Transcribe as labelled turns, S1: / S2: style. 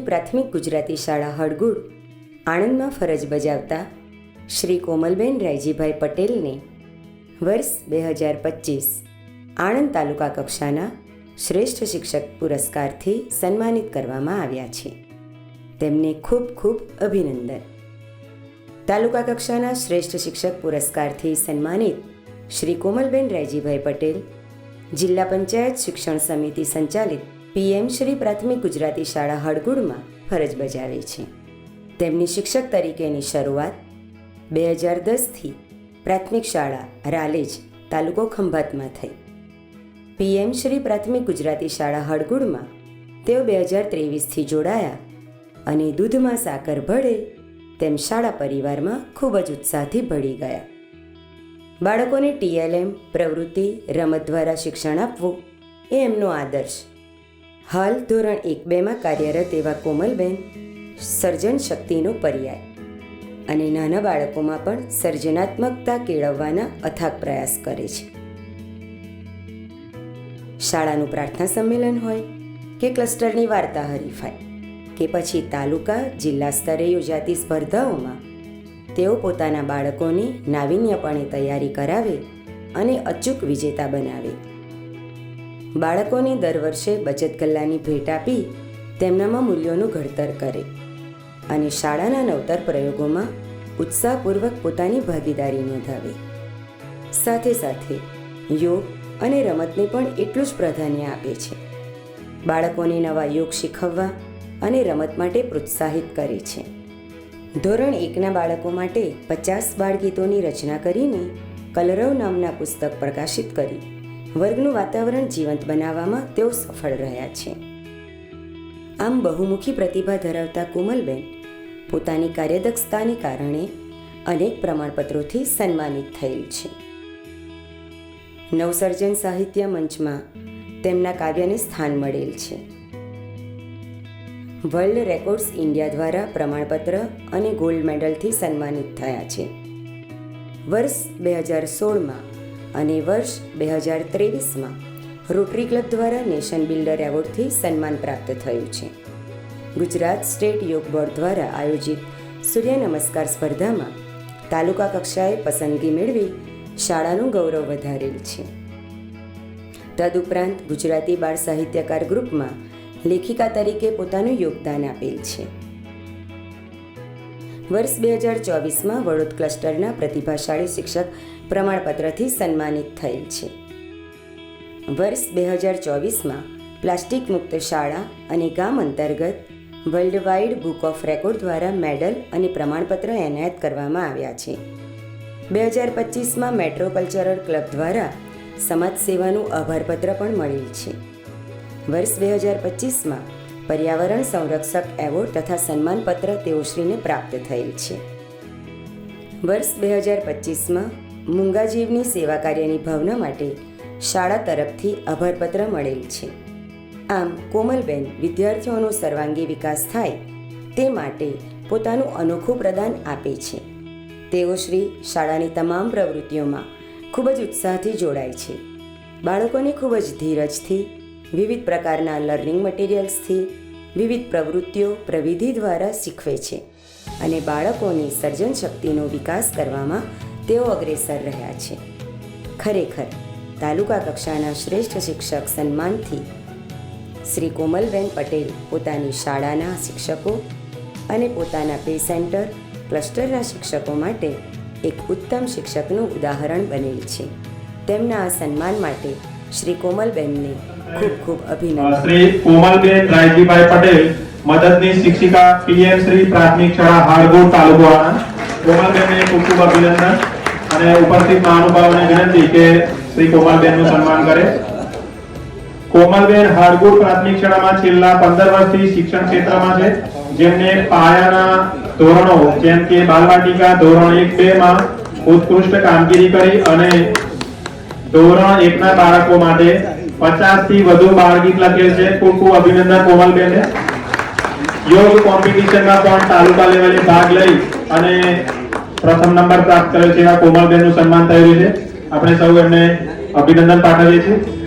S1: પ્રાથમિક ગુજરાતી શાળા હળગુડ. આણંદમાં ફરજ બજાવતા શ્રી કોમલબેન રાયજીભાઈ પટેલને વર્ષ બે હજાર પચીસ આણંદ તાલુકા કક્ષાના શ્રેષ્ઠ શિક્ષક પુરસ્કારથી સન્માનિત કરવામાં આવ્યા છે. તેમને ખૂબ ખૂબ અભિનંદન. તાલુકા કક્ષાના શ્રેષ્ઠ શિક્ષક પુરસ્કારથી સન્માનિત શ્રી કોમલબેન રાયજીભાઈ પટેલ જિલ્લા પંચાયત શિક્ષણ સમિતિ સંચાલિત પીએમ શ્રી પ્રાથમિક ગુજરાતી શાળા હળગુડમાં ફરજ બજાવે છે. તેમની શિક્ષક તરીકેની શરૂઆત બે હજાર દસથી પ્રાથમિક શાળા રાલેજ તાલુકો ખંભાતમાં થઈ. પીએમ શ્રી પ્રાથમિક ગુજરાતી શાળા હળગુડમાં તેઓ બે હજાર ત્રેવીસથી જોડાયા અને દૂધમાં સાકર ભળે તેમ શાળા પરિવારમાં ખૂબ જ ઉત્સાહથી ભળી ગયા. બાળકોને ટીએલએમ, પ્રવૃત્તિ, રમત દ્વારા શિક્ષણ આપવું એ એમનો આદર્શ હાલ ધોરણ એક બેમાં કાર્યરત એવા કોમલબેન સર્જન શક્તિનો પર્યાય અને નાના બાળકોમાં પણ સર્જનાત્મકતા કેળવવાના અથાગ પ્રયાસ કરે છે. શાળાનું પ્રાર્થના સંમેલન હોય કે ક્લસ્ટરની વાર્તા હરીફાઈ કે પછી તાલુકા જિલ્લા સ્તરે યોજાતી સ્પર્ધાઓમાં તેઓ પોતાના બાળકોની નાવીન્યપણે તૈયારી કરાવે અને અચૂક વિજેતા બનાવે. બાળકોને દર વર્ષે બચત ગલ્લાની ભેટ આપી તેમનામાં મૂલ્યોનું ઘડતર કરે અને શાળાના નવતર પ્રયોગોમાં ઉત્સાહપૂર્વક પોતાની ભાગીદારી નોંધાવે. સાથે સાથે યોગ અને રમતને પણ એટલું જ પ્રાધાન્ય આપે છે. બાળકોને નવા યોગ શીખવવા અને રમત માટે પ્રોત્સાહિત કરે છે. ધોરણ એકના બાળકો માટે પચાસ બાળગીતોની રચના કરીને કલરવ નામના પુસ્તક પ્રકાશિત કરી વર્ગનું વાતાવરણ જીવંત બનાવવામાં તેઓ સફળ રહ્યા છે. આમ બહુમુખી પ્રતિભા ધરાવતા કોમલબેન પોતાની કાર્યદક્ષતાને કારણે અનેક પ્રમાણપત્રોથી સન્માનિત થયેલ છે. નવસર્જન સાહિત્ય મંચમાં તેમના કાવ્યને સ્થાન મળેલ છે. વર્લ્ડ રેકોર્ડ્સ ઇન્ડિયા દ્વારા પ્રમાણપત્ર અને ગોલ્ડ મેડલથી સન્માનિત થયા છે. વર્ષ બે હજાર સોળમાં અને વર્ષ બે હજાર ત્રેવીસમાં રોટરી ક્લબ દ્વારા નેશન બિલ્ડર એવોર્ડથી સન્માન પ્રાપ્ત થયું છે. ગુજરાત સ્ટેટ યોગ બોર્ડ દ્વારા આયોજિત સૂર્ય નમસ્કાર સ્પર્ધામાં તાલુકા કક્ષાએ પસંદગી મેળવી શાળાનું ગૌરવ વધારેલ છે. તદુપરાંત ગુજરાતી બાળ સાહિત્યકાર ગ્રુપમાં લેખિકા તરીકે પોતાનું યોગદાન આપેલ છે. વર્ષ બે હજાર ચોવીસમાં વડોદ ક્લસ્ટરના પ્રતિભાશાળી શિક્ષક પ્રમાણપત્રથી સન્માનિત થયેલ છે. વર્ષ બે હજાર ચોવીસમાં પ્લાસ્ટિક મુક્ત શાળા અને ગામ અંતર્ગત world wide book of record દ્વારા મેડલ અને પ્રમાણપત્ર એનાયત કરવામાં આવ્યા છે. બે હજાર પચીસમાં મેટ્રો કલ્ચરલ ક્લબ દ્વારા સમાજ સેવાનું આભારપત્ર પણ મળેલ છે. વર્ષ બે હજાર પચીસમાં પર્યાવરણ સંરક્ષક એવોર્ડ તથા સન્માનપત્ર તેઓશ્રીને પ્રાપ્ત થયેલ છે. વર્ષ બે હજાર પચીસમાં મૂંગાજીવની સેવા કાર્યની ભાવના માટે શાળા તરફથી આભારપત્ર મળેલ છે. આમ કોમલબેન વિદ્યાર્થીઓનો સર્વાંગી વિકાસ થાય તે માટે પોતાનું અનોખું પ્રદાન આપે છે. તેઓ શ્રી શાળાની તમામ પ્રવૃત્તિઓમાં ખૂબ જ ઉત્સાહથી જોડાય છે. બાળકોને ખૂબ જ ધીરજથી, વિવિધ પ્રકારના લર્નિંગ મટીરિયલ્સથી, વિવિધ પ્રવૃત્તિઓ પ્રવિધિ દ્વારા શીખવે છે અને બાળકોની સર્જન શક્તિનો વિકાસ કરવામાં તેઓ અગ્રેસર રહ્યા છે. ખરેખર, તાલુકા કક્ષાના શ્રેષ્ઠ શિક્ષક સન્માનથી શ્રી કોમલબેન પટેલ પોતાની શાળાના શિક્ષકો અને પોતાના પે સેન્ટર ક્લસ્ટરના શિક્ષકો માટે એક ઉત્તમ શિક્ષકનું ઉદાહરણ બનેલ છે. તેમના આ સન્માન માટે શ્રી કોમલબેનને ખૂબ ખૂબ અભિનંદન.
S2: શ્રી કોમલબેન રાયજીભાઈ પટેલ મદદની શિક્ષિકા પીએમ શ્રી પ્રાથમિક શાળા હાડગોળ તાલુકો કોમલબેનને ખૂબ ખૂબ અભિનંદન. અને ઉપસ્થિત મહાનુભાવોને વિનંતી કે શ્રી કોમલબેનનું સન્માન કરે. કોમલબેન હાડગોળ પ્રાથમિક શાળામાં છેલ્લા પંદર વર્ષથી શિક્ષણ ક્ષેત્રમાં છે. જેમને પાયાના ધોરણો, જેમ કે બાલવાટિકા ધોરણ એક બે માં ઉત્કૃષ્ટ કામગીરી કરી અને ધોરણ એકના બાળકો માટે પચાસથી વધુ બાળગીત લખેલ છે. ખૂબ ખૂબ અભિનંદન કોમલબેન યોગ કોમ્પિટિશનમાં પણ તાલુકા લેવલે ભાગ લઈ અને પ્રથમ નંબર પ્રાપ્ત કર્યો છે એવા કોમલબેનનું સન્માન થયેલું છે. આપણે સૌ એમને અભિનંદન પાઠવીએ છીએ.